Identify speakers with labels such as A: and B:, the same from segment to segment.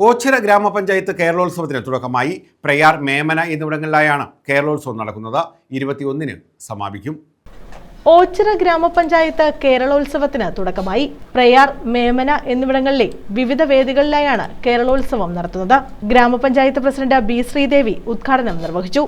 A: ഓച്ചിറ ഗ്രാമപഞ്ചായത്ത് കേരളോത്സവത്തിന് തുടക്കമായി പ്രയാർ മേമന എന്നിവിടങ്ങളിലായാണ് കേരളോത്സവം നടക്കുന്നത്. ഇരുപത്തിയൊന്നിന് സമാപിക്കും.
B: ഓച്ചിറ ഗ്രാമപഞ്ചായത്ത് കേരളോത്സവത്തിന് തുടക്കമായി പ്രയാർ മേമന എന്നിവിടങ്ങളിലെ വിവിധ വേദികളിലായാണ് കേരളോത്സവം നടത്തുന്നത്. ഗ്രാമപഞ്ചായത്ത് പ്രസിഡന്റ് ബി ശ്രീദേവി ഉദ്ഘാടനം നിർവഹിച്ചു.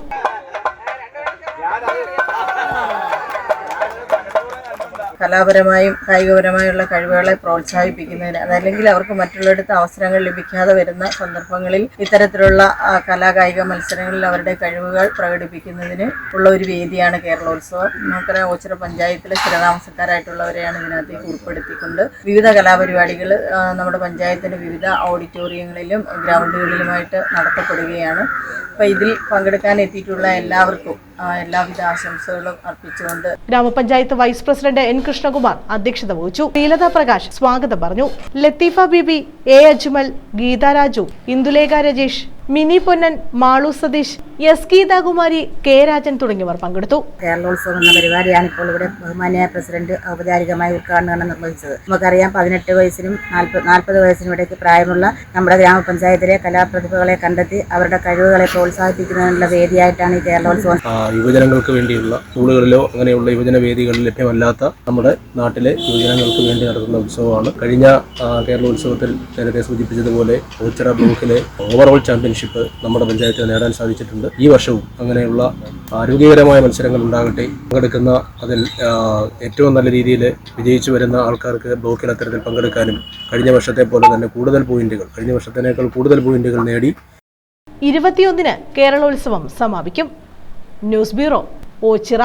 C: കലാപരമായും കായികപരമായുള്ള കഴിവുകളെ പ്രോത്സാഹിപ്പിക്കുന്നതിന് അതല്ലെങ്കിൽ അവർക്ക് മറ്റുള്ളിടത്ത് അവസരങ്ങൾ ലഭിക്കാതെ വരുന്ന സന്ദർഭങ്ങളിൽ ഇത്തരത്തിലുള്ള കലാകായിക മത്സരങ്ങളിൽ അവരുടെ കഴിവുകൾ പ്രകടിപ്പിക്കുന്നതിന് ഉള്ള ഒരു വേദിയാണ് കേരളോത്സവം. നമുക്കറിയാം ഓച്ചിറ പഞ്ചായത്തിലെ സ്ഥിരതാമസക്കാരായിട്ടുള്ളവരെയാണ് ഇതിനകത്തേക്ക് ഉൾപ്പെടുത്തിക്കൊണ്ട് വിവിധ കലാപരിപാടികൾ നമ്മുടെ പഞ്ചായത്തിന്റെ വിവിധ ഓഡിറ്റോറിയങ്ങളിലും ഗ്രൗണ്ടുകളിലുമായിട്ട് നടത്തപ്പെടുകയാണ്. അപ്പോൾ ഇതിൽ പങ്കെടുക്കാൻ എത്തിയിട്ടുള്ള എല്ലാവർക്കും എല്ലാവിധ ആശംസകളും അർപ്പിച്ചുകൊണ്ട്
B: ഗ്രാമപഞ്ചായത്ത് വൈസ് പ്രസിഡന്റ് എൻ കൃഷ്ണകുമാർ അധ്യക്ഷത വഹിച്ചു. ലീലത പ്രകാശ് സ്വാഗതം പറഞ്ഞു. Latheefa Bibi A Ajmal Geetharaju Indulekha Rajesh Mini Ponnan Malu Satheesh S Geethakumari K Rajan തുടങ്ങിയവർ പങ്കെടുത്തു.
D: കേരളോത്സവം എന്ന പരിപാടിയാണ് ഇപ്പോൾ ഇവിടെ ബഹുമാനിയായ പ്രസിഡന്റ് ഔപചാരികമായി ഉദ്ഘാടനം നിർവഹിച്ചത്. നമുക്കറിയാം പതിനെട്ട് വയസ്സിനും നാൽപ്പത് നാൽപ്പത് വയസ്സിനും ഇടയ്ക്ക് പ്രായമുള്ള നമ്മുടെ ഗ്രാമപഞ്ചായത്തിലെ കലാപ്രതിഭകളെ കണ്ടെത്തി അവരുടെ കഴിവുകളെ പ്രോത്സാഹിപ്പിക്കുന്നതിനുള്ള വേദിയായിട്ടാണ് ഈ കേരളോത്സവം.
E: യുവജനങ്ങൾക്ക് വേണ്ടിയുള്ള സ്കൂളുകളിലോ അങ്ങനെയുള്ള യുവജന വേദികളിൽ ലഭ്യമല്ലാത്ത നമ്മുടെ നാട്ടിലെ യുവജനങ്ങൾക്ക് വേണ്ടി നടത്തുന്ന ഉത്സവമാണ്. കഴിഞ്ഞ കേരളോത്സവത്തിൽ നേരത്തെ സൂചിപ്പിച്ചതുപോലെ ഓച്ചിറ ബ്ലോക്കിലെ ഓവറോൾ ചാമ്പ്യൻഷിപ്പ് നമ്മുടെ പഞ്ചായത്തിന് നേടാൻ സാധിച്ചിട്ടുണ്ട്. ഈ വർഷവും അങ്ങനെയുള്ള ആരോഗ്യകരമായ മത്സരങ്ങൾ ഉണ്ടാകട്ടെ. പങ്കെടുക്കുന്ന അതിൽ ഏറ്റവും നല്ല രീതിയിൽ വിജയിച്ചു വരുന്ന ആൾക്കാർക്ക് ബ്ലോക്കിൽ അത്തരത്തിൽ പങ്കെടുക്കാനും കഴിഞ്ഞ വർഷത്തെ പോലെ തന്നെ കൂടുതൽ പോയിന്റുകൾ കഴിഞ്ഞ വർഷത്തിനേക്കാൾ കൂടുതൽ പോയിന്റുകൾ നേടി.
B: ഇരുപത്തിയൊന്നിന് കേരളോത്സവം സമാപിക്കും. News bureau Ochira.